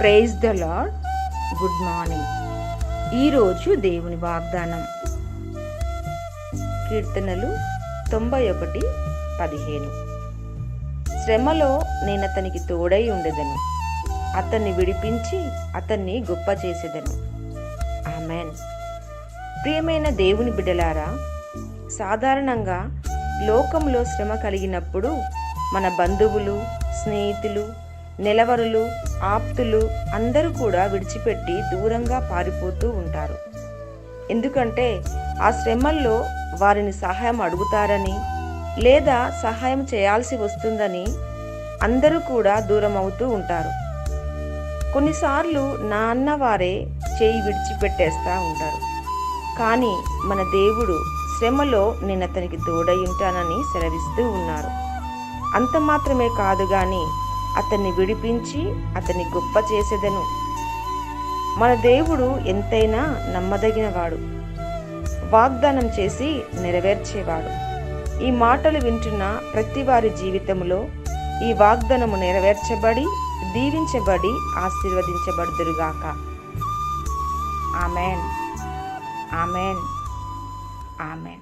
Praise the Lord good morning. ఈరోజు దేవుని వాగ్దానం. కీర్తనలు తొంభై ఒకటి పదిహేను. శ్రమలో నేను అతనికి తోడై ఉండేదను. అతన్ని విడిపించి అతన్ని గొప్ప చేసేదను. ఆమెన్. ప్రియమైన దేవుని బిడ్డలారా సాధారణంగా లోకంలో శ్రమ కలిగినప్పుడు మన బంధువులు స్నేహితులు నెలవరులు ఆప్తులు అందరూ కూడా విడిచిపెట్టి దూరంగా పారిపోతూ ఉంటారు. ఎందుకంటే ఆ శ్రమల్లో వారిని సహాయం అడుగుతారని లేదా సహాయం చేయాల్సి వస్తుందని అందరూ కూడా దూరం అవుతూ ఉంటారు. కొన్నిసార్లు నా అన్న వారే చేయి విడిచిపెట్టేస్తూ ఉంటారు. కానీ మన దేవుడు శ్రమలో నేను అతనికి తోడై ఉంటానని సెలవిస్తూ ఉన్నారు. అంత మాత్రమే కాదు కానీ అతన్ని విడిపించి అతన్ని గొప్ప చేసేదను. మన దేవుడు ఎంతైనా నమ్మదగినవాడు. వాగ్దానం చేసి నెరవేర్చేవాడు. ఈ మాటలు వింటున్న ప్రతి వారి జీవితంలో ఈ వాగ్దానము నెరవేర్చబడి దీవించబడి ఆశీర్వదించబడుదురుగాక. ఆమెన్. ఆమెన్. ఆమెన్.